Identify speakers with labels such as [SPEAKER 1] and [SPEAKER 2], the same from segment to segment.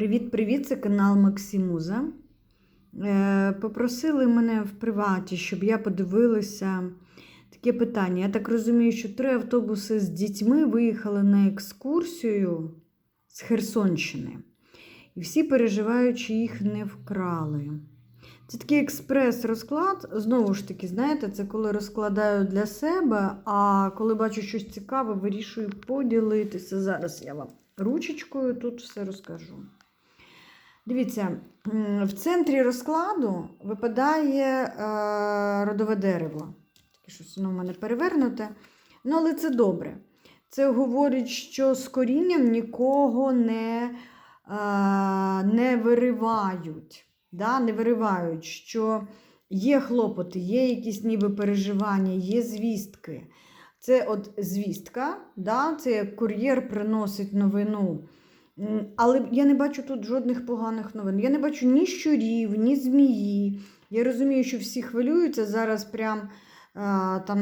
[SPEAKER 1] Привіт-привіт, це канал Максимуза. Е, Попросили мене в приваті, щоб я подивилася таке питання. Я так розумію, що три автобуси з дітьми виїхали на екскурсію з Херсонщини. І всі переживають, що їх не вкрали. Це такий експрес-розклад. Знову ж таки, знаєте, це коли розкладаю для себе, а коли бачу щось цікаве, вирішую поділитися. Зараз я вам ручечкою тут все розкажу. Дивіться, в центрі розкладу випадає е, родове дерево. Таке щось воно в мене перевернуте. Ну, але це добре. Це говорить, що з корінням нікого не, е, не виривають. Да? Не виривають, що є хлопоти, є якісь ніби переживання, є звістки. Це от звістка, да? це як кур'єр приносить новину. Але я не бачу тут жодних поганих новин. Я не бачу ні щурів, ні змії. Я розумію, що всі хвилюються зараз прям а, там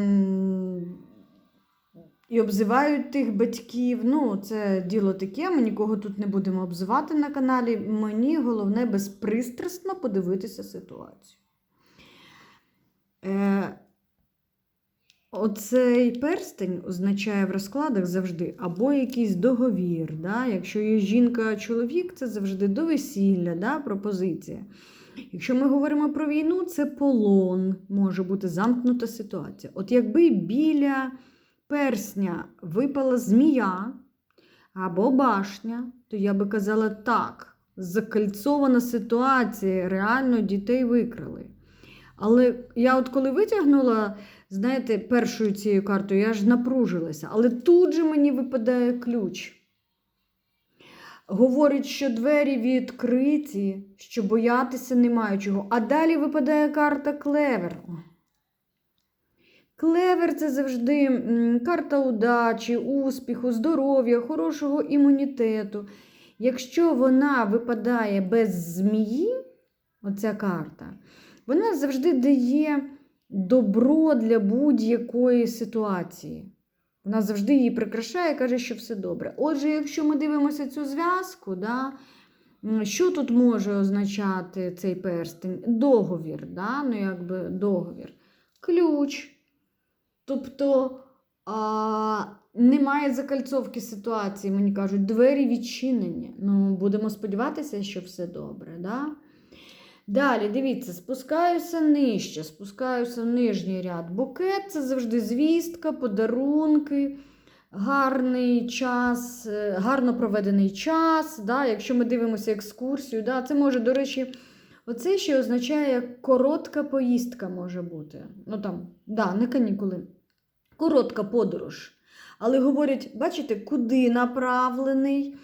[SPEAKER 1] і обзивають тих батьків. Ну, це діло таке. Ми нікого тут не будемо обзивати на каналі. Мені головне безпристрасно подивитися ситуацію. Е, Оцей перстень означає в розкладах завжди або якийсь договір. Да? Якщо є жінка-чоловік, це завжди до весілля, да? пропозиція. Якщо ми говоримо про війну, це полон, може бути замкнута ситуація. От якби біля персня випала змія або башня, то я би казала так, закальцована ситуація, реально дітей викрали. Але я от коли витягнула, знаєте, першою цією картою, я ж напружилася. Але тут же мені випадає ключ. Говорить, що двері відкриті, що боятися немає чого. А далі випадає карта клевер. Клевер це завжди карта удачі, успіху, здоров'я, хорошого імунітету. Якщо вона випадає без змії, оця карта, вона завжди дає добро для будь-якої ситуації. Вона завжди її прикрашає і каже, що все добре. Отже, якщо ми дивимося цю зв'язку, да, що тут може означати цей перстень? Договір, да, ну якби договір. Ключ. Тобто а, немає закальцовки ситуації, мені кажуть, двері відчинені. Ну, будемо сподіватися, що все добре. Да? Далі, дивіться, спускаюся нижче, спускаюся в нижній ряд. Букет це завжди звістка, подарунки, гарний час, е, гарно проведений час. Да? Якщо ми дивимося екскурсію, да? це може, до речі, оце ще означає коротка поїздка може бути. Ну там, да, не канікули. Коротка подорож. Але говорять, бачите, куди направлений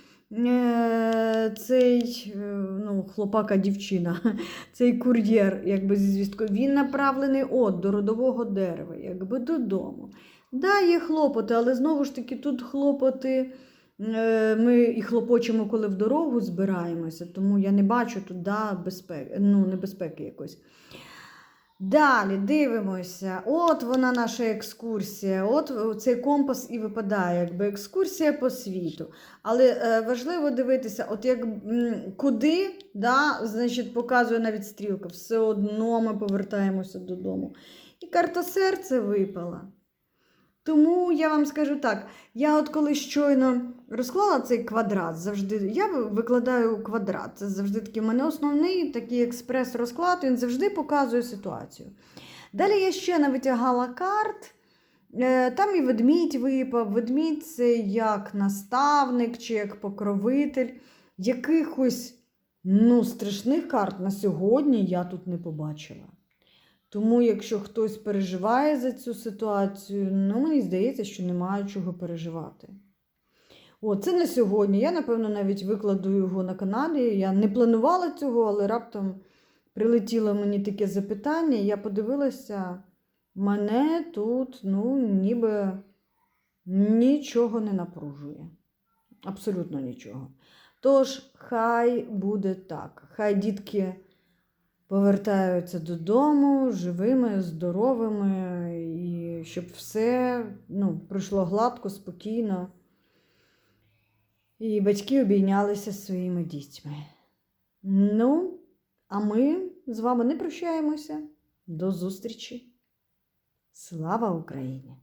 [SPEAKER 1] цей е, ну, хлопака-дівчина, цей кур'єр, якби зі звісткою, він направлений от до родового дерева, якби додому. Да, є хлопоти, але знову ж таки тут хлопоти. е, Ми і хлопочемо, коли в дорогу збираємося, тому я не бачу тут да, безпеки, ну, небезпеки якось. Далі дивимося. От вона наша екскурсія. От цей компас і випадає, якби екскурсія по світу. Але е, важливо дивитися, от як куди, да, значить, показує навіть стрілка. Все одно ми повертаємося додому. І карта серця випала. Тому я вам скажу так: я от коли щойно розклала цей квадрат, завжди я викладаю квадрат. Це завжди такий в мене основний такий експрес-розклад, він завжди показує ситуацію. Далі я ще не витягала карт. Е, Там і ведмідь випав. Ведмідь це як наставник чи як покровитель. Якихось ну, страшних карт на сьогодні я тут не побачила. Тому, якщо хтось переживає за цю ситуацію, ну мені здається, що немає чого переживати. О, це на сьогодні. Я, напевно, навіть викладу його на каналі. Я не планувала цього, але раптом прилетіло мені таке запитання. Я подивилася, мене тут, ну, ніби нічого не напружує. Абсолютно нічого. Тож, хай буде так. Хай дітки повертаються додому живими, здоровими, і щоб все ну, пройшло гладко, спокійно. І батьки обійнялися своїми дітьми. Ну, а ми з вами не прощаємося. До зустрічі. Слава Україні!